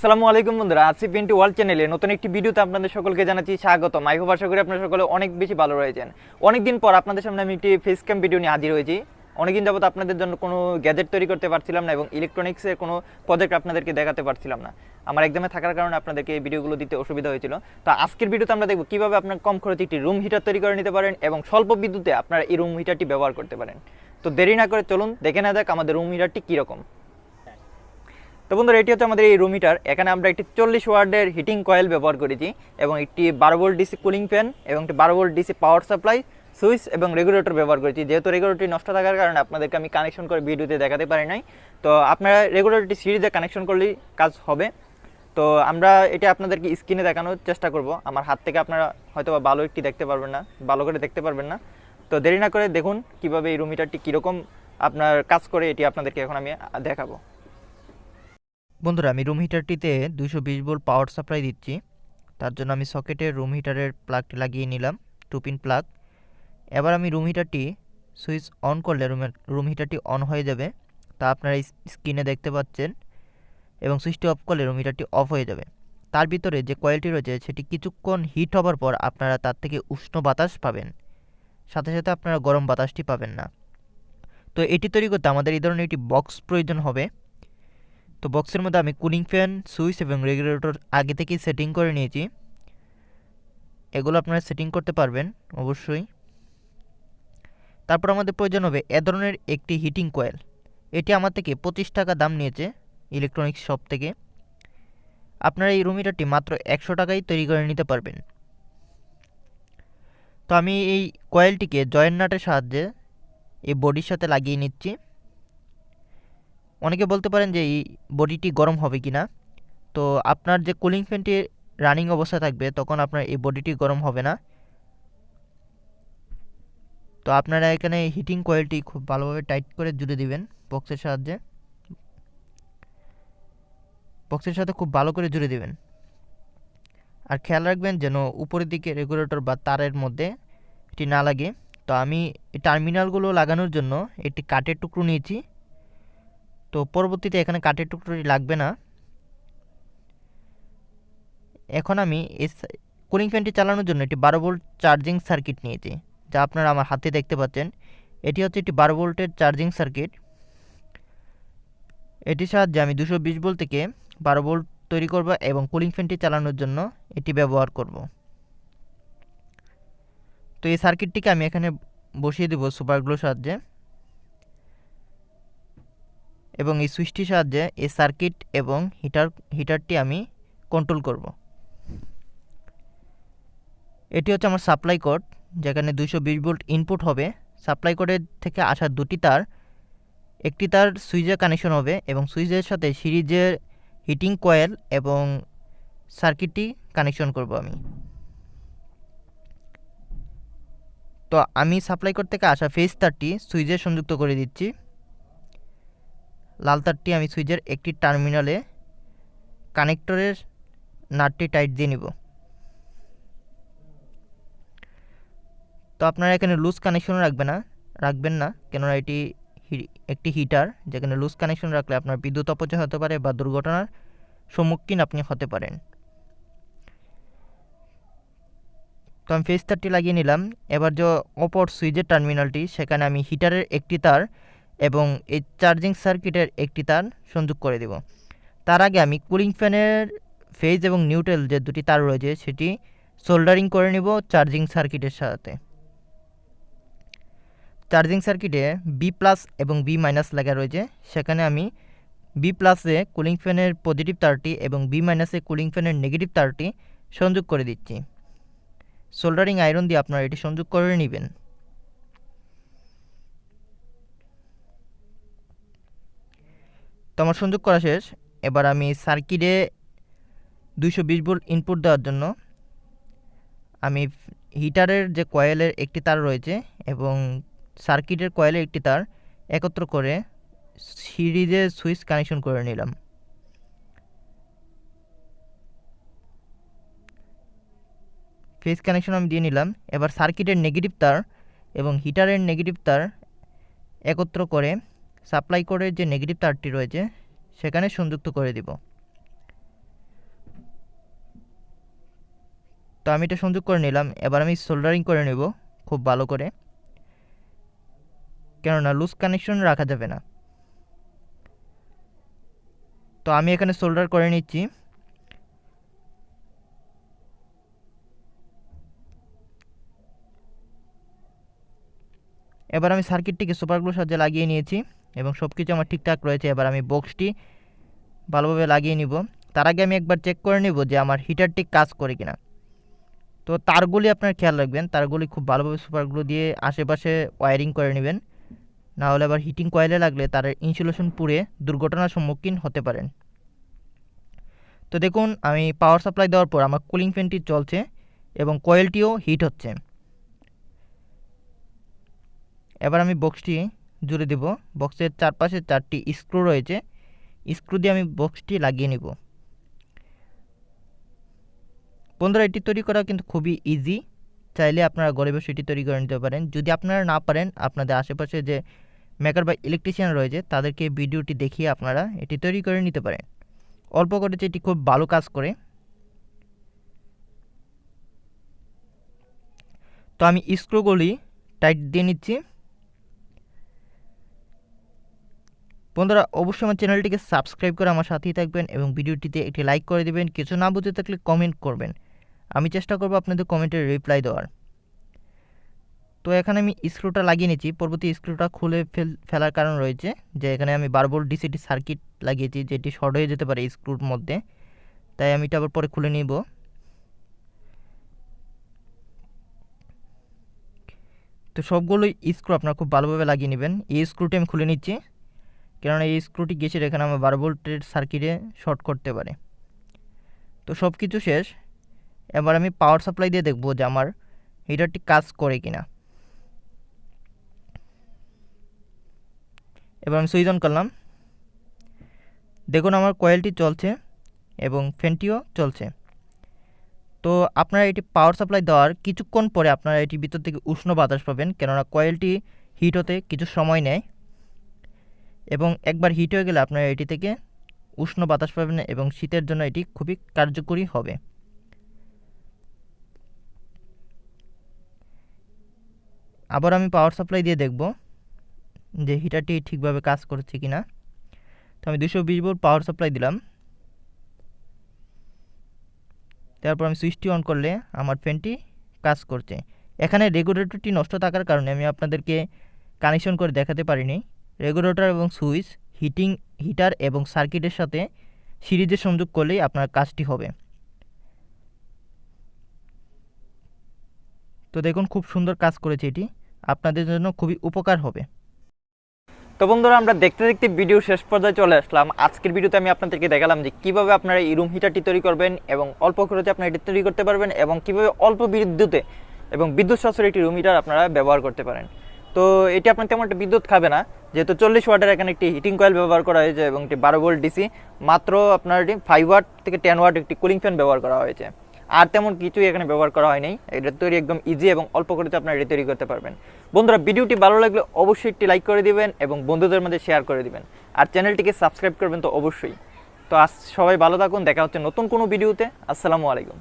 আসসালামু আলাইকুম বন্ধুরা আজকে পিন্টু ওয়ার্ল্ড চ্যানেলে নতুন একটি ভিডিওতে আপনাদের সকলকে জানাচ্ছি স্বাগত মাই হোপ আশা করি আপনারা সকলে অনেক বেশি ভালো রয়েছেন। অনেকদিন পর আপনাদের সামনে আমি একটি ফেস ক্যাম ভিডিও নিয়ে হাজির হয়েছি। অনেকদিন যাবত আপনাদের জন্য কোনো গ্যাজেট তৈরি করতে পারছিলাম না এবং ইলেকট্রনিক্সের কোনো প্রজেক্ট আপনাদেরকে দেখাতে পারছিলাম না। আমার একদমে থাকার কারণে আপনাদেরকে এই ভিডিওগুলো দিতে অসুবিধা হয়েছিল। তো আজকের ভিডিওতে আমরা দেখব কীভাবে আপনার কম খরচে একটি রুম হিটার তৈরি করে নিতে পারেন এবং স্বল্প বিদ্যুতে আপনারা এই রুম হিটারটি ব্যবহার করতে পারেন। তো দেরি না করে চলুন, দেখে না যাক আমাদের রুম হিটারটি কীরকম। তো বন্ধুরা, এটি হচ্ছে আমাদের এই রুম হিটার এখানে আমরা একটি চল্লিশ ওয়ার্ডের হিটিং কয়েল ব্যবহার করেছি এবং একটি বারো ভোল্ট ডিসি কুলিং ফ্যান এবং একটি বারো volt DC power supply switch এবং রেগুলেটর ব্যবহার করেছি। যেহেতু রেগুলেটরটি নষ্ট থাকার কারণে আপনাদেরকে আমি কানেকশন করে ভিডিওতে দেখাতে পারি নাই। তো আপনারা রেগুলেটরটি সিরিজে কানেকশন করলেই কাজ হবে। তো আমরা এটা আপনাদেরকে স্ক্রিনে দেখানোর চেষ্টা করব। আমার হাত থেকে আপনারা হয়তো ভালো একটি দেখতে পারবেন না ভালো করে দেখতে পারবেন না। তো দেরি না করে দেখুন কীভাবে এই রুম হিটারটি কীরকম আপনার কাজ করে, এটি আপনাদেরকে এখন আমি দেখাবো। বন্ধুরা, আমি রুম হিটারটিতে দুশো বিশ ভোল্ট পাওয়ার সাপ্লাই দিচ্ছি। তার জন্য আমি সকেটে রুম হিটারের প্লাগটি লাগিয়ে নিলাম টু পিন প্লাগ এবার আমি রুম হিটারটি সুইচ অন করলে রুমের রুম হিটারটি অন হয়ে যাবে, তা আপনারা স্ক্রিনে দেখতে পাচ্ছেন। এবং সুইচটি অফ করলে রুম হিটারটি অফ হয়ে যাবে। তার ভিতরে যে কয়েলটি রয়েছে, সেটি কিছুক্ষণ হিট হবার পর আপনারা তার থেকে উষ্ণ বাতাস পাবেন। সাথে সাথে আপনারা গরম বাতাসটি পাবেন না। তো এটি তৈরি করতে আমাদের এই ধরনের একটি বক্স প্রয়োজন হবে। তো বক্সের মধ্যে আমি কুলিং ফ্যান, সুইচ এবং রেগুলেটর আগে থেকেই সেটিং করে নিয়েছি। এগুলো আপনারা সেটিং করতে পারবেন, অবশ্যই। তারপর আমাদের প্রয়োজন হবে এ ধরনের একটি হিটিং কয়েল। এটি আমার থেকে পঁচিশ টাকা দাম নিয়েছে ইলেকট্রনিক্স শপ থেকে। আপনারা এই রুম হিটারটি মাত্র একশো টাকায় তৈরি করে নিতে পারবেন। তো আমি এই কয়েলটিকে জয়েন্ট নাটের সাহায্যে এই বডির সাথে লাগিয়ে নিচ্ছি। অনেকে বলতে পারেন যে, এই বডিটি গরম হবে কি না তো আপনার যে কুলিং ফ্যানটি রানিং অবস্থায় থাকবে, তখন আপনার এই বডিটি গরম হবে না। তো আপনারা এখানে হিটিং কয়েলটি খুব ভালোভাবে টাইট করে জুড়ে দিবেন বক্সের সাহায্যে। বক্সের সাথে খুব ভালো করে জুড়ে দিবেন। আর খেয়াল রাখবেন যেন উপরের দিকে রেগুলেটর বা তারের মধ্যে এটি না লাগে। তো আমি টার্মিনালগুলো লাগানোর জন্য একটি কাঠের টুকরো নিয়েছি। তো পরবর্তীতে এখানে কাঠের টুকরোটি লাগবে না। এখন আমি এই কুলিং ফ্যানটি চালানোর জন্য একটি বারো ভোল্ট চার্জিং সার্কিট নিয়েছি, যা আপনারা আমার হাতে দেখতে পাচ্ছেন। এটি হচ্ছে একটি বারো ভোল্টের চার্জিং সার্কিট এটির সাহায্যে আমি দুশো বিশ ভোল্ট থেকে বারো ভোল্ট তৈরি করব এবং কুলিং ফ্যানটি চালানোর জন্য এটি ব্যবহার করব। তো এই সার্কিটটিকে আমি এখানে বসিয়ে দেবো সুপারগ্লোর সাহায্যে। এবং এই সুইচটির সাহায্যে এই সার্কিট এবং হিটার, হিটারটি আমি কন্ট্রোল করব। এটি হচ্ছে আমার সাপ্লাই কোড যেখানে দুশো বিশ ভোল্ট ইনপুট হবে। সাপ্লাই কোডের থেকে আসা দুটি তার, একটি তার সুইচে কানেকশন হবে এবং সুইচের সাথে সিরিজের হিটিং কয়েল এবং সার্কিটটি কানেকশন করব আমি। তো আমি সাপ্লাই কোড থেকে আসা ফেস তারটি সুইচে সংযুক্ত করে দিচ্ছি। লাল তারটি আমি সুইচের একটি টার্মিনালে কানেক্টরের নাটটি টাইট দিয়ে নিব। তো আপনারা এখানে লুজ কানেকশন রাখবে না, রাখবেন না, কেননা এটি একটি হিটার, যেখানে লুজ কানেকশন রাখলে আপনার বিদ্যুৎ অপচয় হতে পারে বা দুর্ঘটনার সম্মুখীন আপনি হতে পারেন। তো আমি ফেস তারটি লাগিয়ে নিলাম। এবার যে অপর সুইচের টার্মিনালটি, সেখানে আমি হিটারের একটি তার এবং এই চার্জিং সার্কিটের একটি তার সংযোগ করে দেব। তার আগে আমি কুলিং ফ্যানের ফেজ এবং নিউট্রাল যে দুটি তার রয়েছে, সেটি সোল্ডারিং করে নেব চার্জিং সার্কিটের সাথে। চার্জিং সার্কিটে বি প্লাস এবং বি মাইনাস লেখা রয়েছে। সেখানে আমি বি প্লাসে কুলিং ফ্যানের পজিটিভ তারটি এবং বি মাইনাসে কুলিং ফ্যানের নেগেটিভ তারটি সংযোগ করে দিচ্ছি। সোল্ডারিং আয়রন দিয়ে আপনারা এটি সংযোগ করে নেবেন। আমার সংযোগ করা শেষ। এবার আমি সার্কিটে দুইশো বিশ ভোল্ট ইনপুট দেওয়ার জন্য। আমি হিটারের যে কয়েলের একটি তার রয়েছে এবং সার্কিটের কয়েলের একটি তার একত্র করে সিরিজে সুইচ কানেকশন করে নিলাম। ফেস কানেকশন আমি দিয়ে নিলাম। এবার সার্কিটের নেগেটিভ তার এবং হিটারের নেগেটিভ তার একত্র করে সাপ্লাই করে যে নেগেটিভ তারটি রয়েছে, সেখানে সংযুক্ত করে দিব। তো আমি এটা সংযোগ করে নিলাম। এবার আমি সোল্ডারিং করে নেব খুব ভালো করে। কেননা লুজ কানেকশন রাখা যাবে না। তো আমি এখানে সোল্ডার করে নিচ্ছি। এবার আমি সার্কিটটিকে সুপারগ্লুর সাহায্যে লাগিয়ে নিয়েছি। এবং সব কিছু আমার ঠিকঠাক রয়েছে। এবার আমি বক্সটি ভালোভাবে লাগিয়ে নিব। তার আগে আমি একবার চেক করে নিব যে আমার হিটারটি কাজ করে কিনা। তো তারগুলি আপনার খেয়াল রাখবেন। তারগুলি খুব ভালোভাবে সুপারগুলো দিয়ে আশেপাশে ওয়ারিং করে নেবেন। না হলে আবার হিটিং কয়েলে লাগলে তার ইনসুলেশন পুড়ে দুর্ঘটনার সম্মুখীন হতে পারেন। তো দেখুন, আমি পাওয়ার সাপ্লাই দেওয়ার পর আমার কুলিং ফ্যানটি চলছে এবং কয়েলটিও হিট হচ্ছে। এবার আমি বক্সটি জুড়ে দেব। বক্সের চারপাশে চারটি স্ক্রু রয়েছে। স্ক্রু দিয়ে আমি বক্সটি লাগিয়ে নিব। বন্ধুরা, এটি তৈরি করা কিন্তু খুবই ইজি চাইলে আপনারা ঘরে বসে এটি তৈরি করে নিতে পারেন। যদি আপনারা না পারেন, আপনাদের আশেপাশে যে মেকার বা ইলেকট্রিশিয়ান রয়েছে, তাদেরকে ভিডিওটি দেখিয়ে আপনারা এটি তৈরি করে নিতে পারেন। অল্প করেছে এটি খুব ভালো কাজ করে। তো আমি স্ক্রুগুলি টাইট দিয়ে নিচ্ছি। বন্ধুরা, অবশ্যই আমার চ্যানেলটিকে সাবস্ক্রাইব করে আমার সাথেই থাকবেন এবং ভিডিওটিতে একটি লাইক করে দেবেন। কিছু না বুঝে থাকলে কমেন্ট করবেন। আমি চেষ্টা করব আপনাদের কমেন্টের রিপ্লাই দেওয়ার। তো এখানে আমি স্ক্রুটা লাগিয়ে নিচ্ছি পরবর্তী স্ক্রুটা খুলে ফেল, ফেলার কারণ রয়েছে যে, এখানে আমি বারবার ডিসিটি সার্কিট লাগিয়েছি, যেটি শর্ট হয়ে যেতে পারে স্ক্রুর মধ্যে। তাই আমি এটা আবার পরে খুলে নিব। তো সবগুলোই স্ক্রু আপনারা খুব ভালোভাবে লাগিয়ে নেবেন। এই স্ক্রুটি আমি খুলে নিচ্ছি। কেননা এই স্ক্রুটি গেছে এখানে আমার বারো ভোল্টের সার্কিটে শর্ট করতে পারে। তো সব কিছু শেষ। এবার আমি পাওয়ার সাপ্লাই দিয়ে দেখব যে আমার হিটারটি কাজ করে কিনা। এবার আমি সুইচ অন করলাম। দেখুন আমার কয়েলটি চলছে এবং ফ্যানটিও চলছে। তো আপনারা এটি পাওয়ার সাপ্লাই দেওয়ার কিছুক্ষণ পরে আপনারা এটি ভিতর থেকে উষ্ণ বাতাস পাবেন, কেননা কয়েলটি হিট হতে কিছু সময় নেয়। এবং একবার হিট হয়ে গেলে আপনারা এটি থেকে উষ্ণ বাতাস পাবেন এবং শীতের জন্য এটি খুবই কার্যকরী হবে। আবার আমি পাওয়ার সাপ্লাই দিয়ে দেখব যে হিটারটি ঠিকভাবে কাজ করছে কি না তো আমি দুশো বিশ ভোল্ট পাওয়ার সাপ্লাই দিলাম। তারপর আমি সুইচটি অন করলে আমার ফ্যানটি কাজ করছে। এখানে রেগুলেটরটি নষ্ট থাকার কারণে আমি আপনাদেরকে কানেকশন করে দেখাতে পারিনি। রেগুলেটর এবং সুইচ, হিটিং, হিটার এবং সার্কিটের সাথে সিরিজে সংযোগ করলেই আপনার কাজটি হবে। তো দেখুন, খুব সুন্দর কাজ করেছে এটি। আপনাদের জন্য খুবই উপকার হবে। তো বন্ধুরা, আমরা দেখতে দেখতে ভিডিও শেষ পর্যায়ে চলে আসলাম। আজকের ভিডিওতে আমি আপনাদেরকে দেখালাম যে কীভাবে আপনারা এই রুম হিটারটি তৈরি করবেন এবং অল্প খরচে আপনারা এটি তৈরি করতে পারবেন এবং কীভাবে অল্প বিদ্যুতে এবং বিদ্যুৎ সাশ্রয়ী একটি রুম হিটার আপনারা ব্যবহার করতে পারেন। তো এটি আপনার তেমন একটা বিদ্যুৎ খাবে না, যেহেতু চল্লিশ ওয়াটের এখানে একটি হিটিং কয়েল ব্যবহার করা হয়েছে এবং একটি বারো ভোল্ট ডিসি মাত্র আপনার এটি ফাইভ ওয়াট থেকে টেন ওয়াট একটি কুলিং ফ্যান ব্যবহার করা হয়েছে। আর তেমন কিছুই এখানে ব্যবহার করা হয়নি, এটা তৈরি একদম ইজি এবং অল্প খরচে আপনারা এটি তৈরি করতে পারবেন। বন্ধুরা, ভিডিওটি ভালো লাগলে অবশ্যই একটি লাইক করে দিবেন এবং বন্ধুদের মধ্যে শেয়ার করে দিবেন। আর চ্যানেলটিকে সাবস্ক্রাইব করবেন তো অবশ্যই। তো আজ সবাই ভালো থাকুন, দেখা হচ্ছে নতুন কোনো ভিডিওতে আসসালামু আলাইকুম।